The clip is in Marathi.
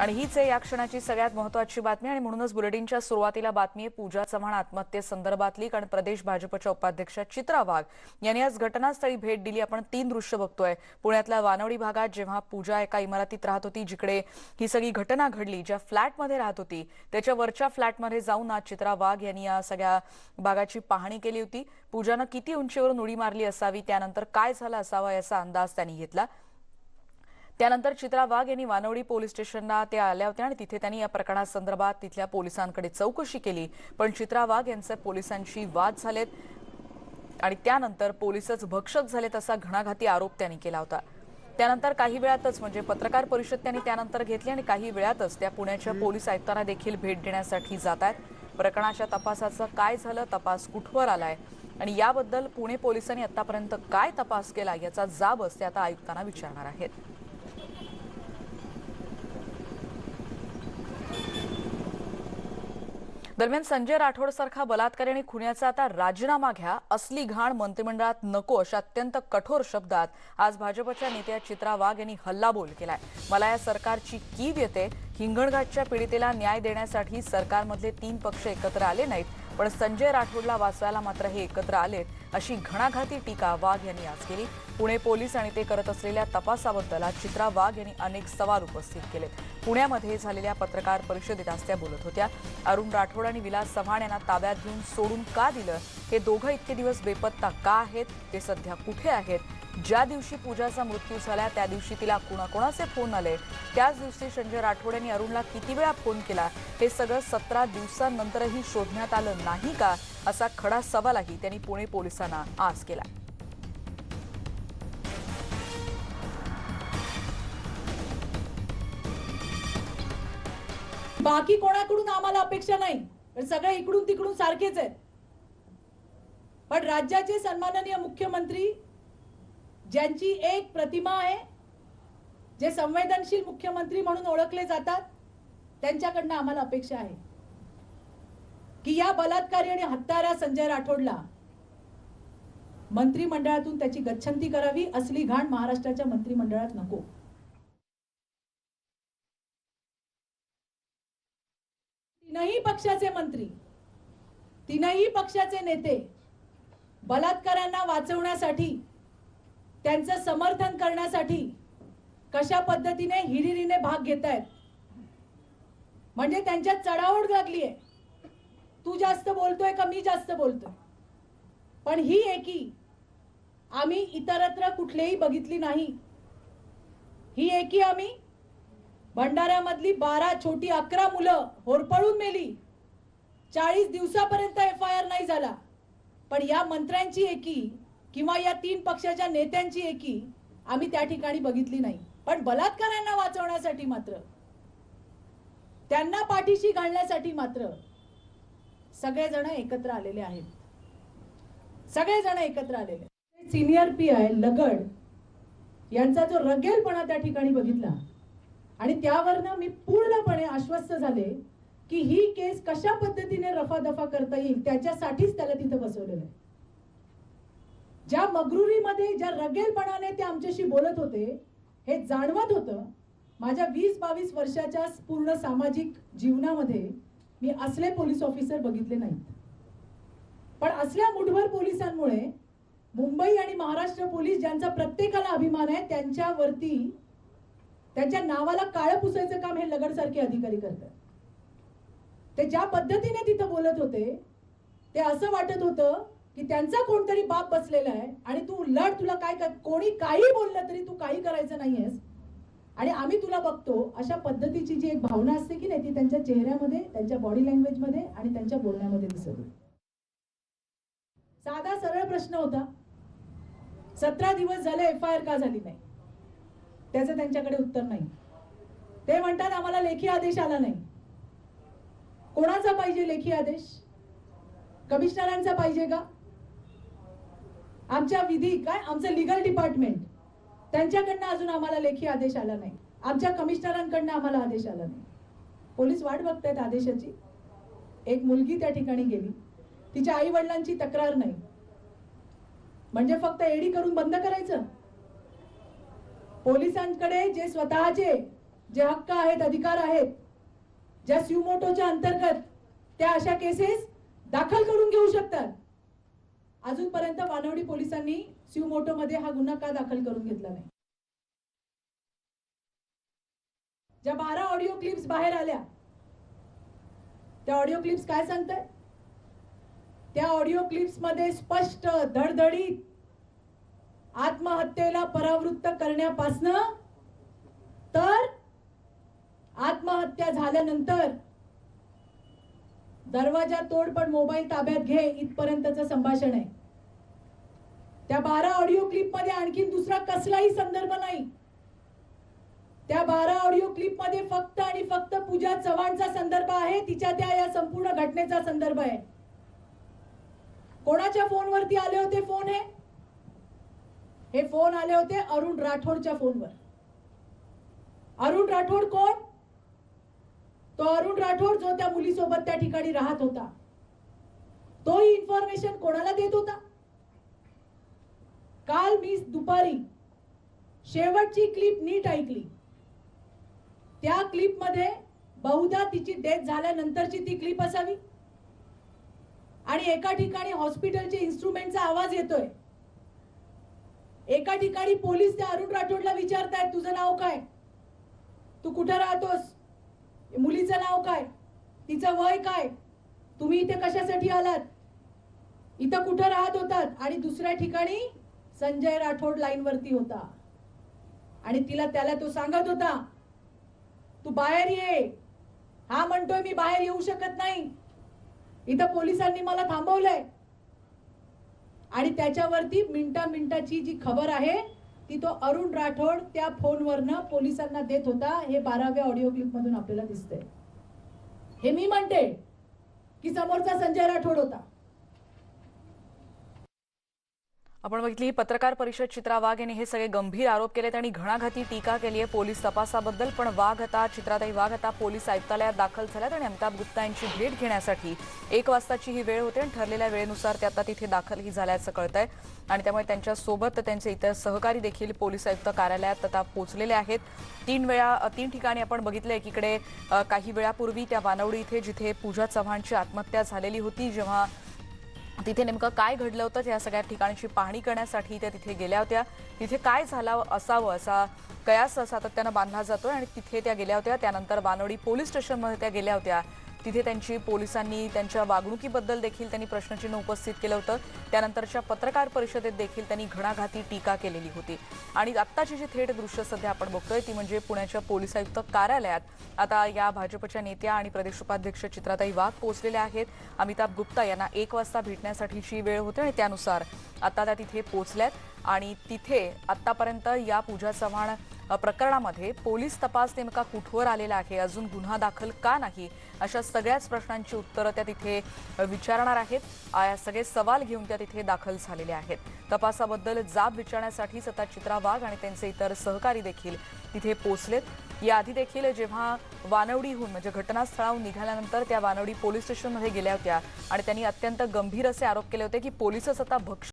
आणि हीच आहे या क्षणाची सगळ्यात महत्वाची बातमी. आणि म्हणूनच बुलेटिनच्या सुरुवातीला बातमी आहे पूजा चव्हाण आत्महत्येसंदर्भातली कारण प्रदेश भाजपच्या उपाध्यक्षा चित्रा वाघ यांनी आज घटनास्थळी भेट दिली. आपण तीन दृश्य बघतोय. पुण्यातल्या वानवडी भागात जेव्हा पूजा एका इमारतीत राहत होती जिकडे ही सगळी घटना घडली ज्या फ्लॅटमध्ये राहत होती त्याच्या वरच्या फ्लॅटमध्ये जाऊन आज चित्रा वाघ यांनी या सगळ्या भागाची पाहणी केली होती. पूजानं किती उंचीवरून उडी मारली असावी त्यानंतर काय झालं असावं याचा अंदाज त्यांनी घेतला. त्यानंतर चित्रा वाघ यांनी वानवडी पोलीस स्टेशनला त्या आल्या होत्या आणि तिथे त्यांनी या प्रकरणासंदर्भात तिथल्या पोलिसांकडे चौकशी केली. पण चित्रा वाघ यांचे पोलिसांशी वाद झालेत आणि त्यानंतर पोलिसच भक्षक झालेत असा घणाघाती आरोप त्यांनी केला होता. त्यानंतर काही वेळातच म्हणजे पत्रकार परिषद त्यांनी त्यानंतर घेतली आणि काही वेळातच त्या पुण्याच्या पोलीस आयुक्तांना देखील भेट देण्यासाठी जात आहेत. प्रकरणाच्या तपासाचं काय झालं तपास कुठवर आलाय आणि याबद्दल पुणे पोलिसांनी आतापर्यंत काय तपास केला याचा जाबच ते आता आयुक्तांना विचारणार आहेत. दरम्यान संजय राठोड सारखा बलात्कारी आणि खुन्याचा आता राजीनामा घ्या असली घाण मंत्रिमंडळात नको अशा अत्यंत कठोर शब्दात आज भाजपच्या नेत्या चित्रा वाघ यांनी हल्लाबोल केलाय. मला या सरकारची कीव येते. हिंगणघाटच्या पीडितेला न्याय देण्यासाठी सरकारमधले तीन पक्ष एकत्र आले नाहीत पण संजय राठोडला वाचवायला मात्र हे एकत्र आलेत. अशी घणाघाती टीका वाघ यांनी आज केली. पुणे पोलीस आणि ते करत असलेल्या तपासाबद्दल आज चित्रा वाघ यांनी अनेक सवाल उपस्थित केलेत पुण्यामध्ये झालेल्या पत्रकार परिषदेत आज त्या बोलत होत्या. अरुण राठोड आणि विलास चव्हाण यांना ताब्यात घेऊन सोडून का दिलं? हे दोघं इतके दिवस बेपत्ता का आहेत? ते सध्या कुठे आहेत? ज्या दिवशी पूजाचा मृत्यू झाला त्या दिवशी तिला कुणाकोणाचे फोन आले? त्याच दिवशी संजय राठोड यांनी अरुणला किती वेळा फोन केला? हे सगळं सतरा दिवसांनंतरही शोधण्यात आलं नाही का? असा खडा सवालही त्यांनी पुणे पोलिसांना आज केला. बाकी कोणाकडून आम्हाला अपेक्षा नाही? पण सगळे इकडून तिकडून सारखेच आहेत. पण राज्याचे सन्माननीय मुख्यमंत्री ज्यांची एक प्रतिमा आहे जे संवेदनशील मुख्यमंत्री म्हणून ओळखले जातात त्यांच्याकडनं आम्हाला अपेक्षा आहे. की या बलात्कारी आणि हत्यारा संजय राठोडला मंत्रिमंडळातून त्याची गच्छंती करावी असली घाण महाराष्ट्राच्या मंत्रिमंडळात नको. तीनही पक्षाचे मंत्री तीनही पक्षाचे नेते बलात्कारांना वाचवण्यासाठी त्यांचं समर्थन करण्यासाठी कशा पद्धतीने हिरिरीने भाग घेत आहेत म्हणजे त्यांच्यात चढाओढ लागली आहे तू जास्त बोलतोय का मी जास्त बोलतोय? पण ही एकी आम्ही इतरत्र कुठलेही बघितली नाही. ही एकी आम्ही भंडाऱ्यामधली बारा छोटी अकरा मुलं होरपळून मेली. चाळीस दिवसापर्यंत एफ आय आर नाही झाला. पण या मंत्र्यांची एकी किंवा या तीन पक्षाच्या नेत्यांची एकी आम्ही त्या ठिकाणी बघितली नाही. पण बलात्कारांना वाचवण्यासाठी मात्र त्यांना पाठीशी घालण्यासाठी मात्र सगळेजण एकत्र आलेले आहेत. सगळेजण एकत्र आलेले सिनियर पी आय लगड यांचा जो रगेलपणा त्या ठिकाणी बघितला आणि त्यावरनं मी पूर्णपणे आश्वस्त झाले की ही केस कशा पद्धतीने रफादफा करता येईल त्याच्यासाठीच त्याला तिथं बसवलेलं आहे. ज्या मगरुरीमध्ये ज्या रगेलपणाने ते आमच्याशी बोलत होते हे जाणवत होतं माझ्या वीस बावीस वर्षाच्या पूर्ण सामाजिक जीवनामध्ये मी असले पोलीस ऑफिसर बघितले नाहीत. पण असल्या मुठभर पोलिसांमुळे मुंबई आणि महाराष्ट्र पोलीस ज्यांचा प्रत्येकाला अभिमान आहे त्यांच्यावरती त्यांच्या नावाला काळं पुसायचं काम हे लगडसारखे अधिकारी करतात. ते ज्या पद्धतीने तिथं बोलत होते ते असं वाटत होतं की त्यांचा कोणतरी बाप बसलेला आहे आणि तू उलट तुला काय कर कोणी काही बोललं तरी तू काही करायचं नाहीयेस आणि आम्ही तुला बघतो अशा पद्धतीची जी एक भावना असते की नाही ती त्यांच्या चेहऱ्यामध्ये त्यांच्या बॉडी लँग्वेजमध्ये आणि त्यांच्या बोलण्यामध्ये दिसत. होती साधा सरळ प्रश्न होता. सतरा दिवस झाले एफ आय आर का झाली नाही? त्याचं त्यांच्याकडे उत्तर नाही. ते म्हणतात आम्हाला लेखी आदेश आला नाही. कोणाचा पाहिजे लेखी आदेश? कमिशनरांचा पाहिजे का? आमच्या विधी काय? आमचं लिगल डिपार्टमेंट त्यांच्याकडनं अजून आम्हाला लेखी आदेश आला नाही. आमच्या कमिशनरांकडनं आम्हाला आदेश आला नाही. पोलीस वाट बघतायत आदेशाची. एक मुलगी त्या ठिकाणी गेली. तिच्या आई वडिलांची तक्रार नाही. म्हणजे फक्त एडी करून बंद करायचं? पोलिसांकडे जे स्वतःचे जे हक्क आहेत अधिकार आहेत ज्या स्युमोटोच्या अंतर्गत त्या अशा केसेस दाखल करून घेऊ शकतात. अजूनपर्यंत वानवडी पोलिसांनी स्युमोटो मध्ये हा गुन्हा का दाखल करून घेतला नाही. ज्या बारा ऑडिओ क्लिप्स बाहेर आल्या त्या ऑडिओ क्लिप्स काय सांगताय? त्या ऑडिओ क्लिप्समध्ये स्पष्ट धडधडीत आत्महत्येला परावृत्त करण्यापासनं तर आत्महत्या झाल्यानंतर दरवाजा तोड पण मोबाईल ताब्यात घे इथपर्यंतचं संभाषण आहे. त्या बारा ऑडिओ क्लिपमध्ये आणखीन दुसरा कसलाही संदर्भ नाही. त्या बारा ऑडिओ क्लिपमध्ये फक्त आणि फक्त पूजा चव्हाणचा संदर्भ आहे तिच्या त्या या संपूर्ण घटनेचा संदर्भ आहे. कोणाच्या फोनवरती आले होते फोन हे? हे फोन आले होते अरुण राठोडच्या फोनवर. अरुण राठोड कोण? तो अरुण राठोड जो त्या मुलीसोबत त्या ठिकाणी राहत होता तो ही इन्फॉर्मेशन कोणाला देत होता? काल मी दुपारी शेवटची क्लिप नीट ऐकली. त्या क्लिपमध्ये बहुधा तिची डेथ झाल्यानंतरची ती क्लिप असावी. आणि एका ठिकाणी हॉस्पिटलचे इन्स्ट्रुमेंटचा आवाज येतोय. एका ठिकाणी पोलीस त्या अरुण राठोडला विचारतायत तुझं नाव काय? तू कुठं राहतोस? मुलीचं नाव काय? तिचं वय काय? तुम्ही इथे कशासाठी आलात? इथं कुठं राहत होतात? आणि दुसऱ्या ठिकाणी संजय राठोड लाईन वरती होता. आणि तिला त्याला तो सांगत होता तू बाहेर ये. हा म्हणतोय मी बाहेर येऊ शकत नाही. इथं पोलिसांनी मला थांबवलंय. आणि त्याच्यावरती मिनटा मिनटाची जी खबर आहे ती तो अरुण राठोड त्या फोनवरनं पोलिसांना देत होता. हे बाराव्या ऑडिओ क्लिप मधून आपल्याला दिसतंय. हे मी म्हणते की समोरचा संजय राठोड होता. आपण बघितली ही पत्रकार परिषद चित्रा वाघ यांनी हे सगळे गंभीर आरोप केलेत आणि घणाघाती टीका केली आहे पोलीस तपासाबद्दल. पण वाघ आता चित्राताई वाघ आता पोलीस आयुक्तालयात दाखल झाल्यात आणि अमिताभ गुप्ता यांची भेट घेण्यासाठी एक वाजताची ही वेळ होते आणि ठरलेल्या वेळेनुसार ते आता तिथे दाखलही झाल्याचं कळतंय. आणि त्यामुळे त्यांच्यासोबत त्यांचे इतर सहकारी देखील पोलीस आयुक्त कार्यालयात आता पोहोचलेले आहेत. तीन वेळा तीन ठिकाणी आपण बघितलं एकीकडे काही वेळापूर्वी त्या वानवडी इथे जिथे पूजा चव्हाणची आत्महत्या झालेली होती जेव्हा तिथे नेमकं काय घडलं होतं या सगळ्या ठिकाणची पाहणी करण्यासाठी त्या तिथे गेल्या होत्या. तिथे काय झालं असावं असा कयास सातत्यानं बांधला जातोय आणि तिथे त्या गेल्या होत्या. त्यानंतर बानोडी पोलीस स्टेशनमध्ये त्या गेल्या होत्या. तिथे त्यांची पोलिसांनी त्यांच्या वागणुकीबद्दल देखील त्यांनी प्रश्नचिन्ह उपस्थित केलं होतं. त्यानंतरच्या पत्रकार परिषदेत देखील त्यांनी घणाघाती टीका केलेली होती. आणि आत्ताची जी थेट दृश्य सध्या आपण बघतोय ती म्हणजे पुण्याच्या पोलीस आयुक्त कार्यालयात आता या भाजपच्या नेत्या आणि प्रदेश उपाध्यक्ष चित्राताई वाघ पोहोचलेल्या आहेत. अमिताभ गुप्ता यांना एक वाजता भेटण्यासाठीची वेळ होती आणि त्यानुसार आता त्या तिथे पोहोचल्यात. आणि तिथे आतापर्यंत या पूजा चव्हाण प्रकरणामध्ये पोलीस तपास नेमका कुठवर आलेला आहे? अजून गुन्हा दाखल का नाही? अशा सगळ्याच प्रश्नांची उत्तरं त्या तिथे विचारणार आहेत. या सगळे सवाल घेऊन त्या तिथे दाखल झालेल्या आहेत. तपासाबद्दल जाब विचारण्यासाठी सतत चित्रा वाघ आणि त्यांचे इतर सहकारी देखील तिथे पोचलेत याआधी देखील जेव्हा वानवडीहून म्हणजे घटनास्थळाहून निघाल्यानंतर त्या वानवडी पोलीस स्टेशनमध्ये गेल्या होत्या आणि त्यांनी अत्यंत गंभीर असे आरोप केले होते की पोलीसच आता भक्ष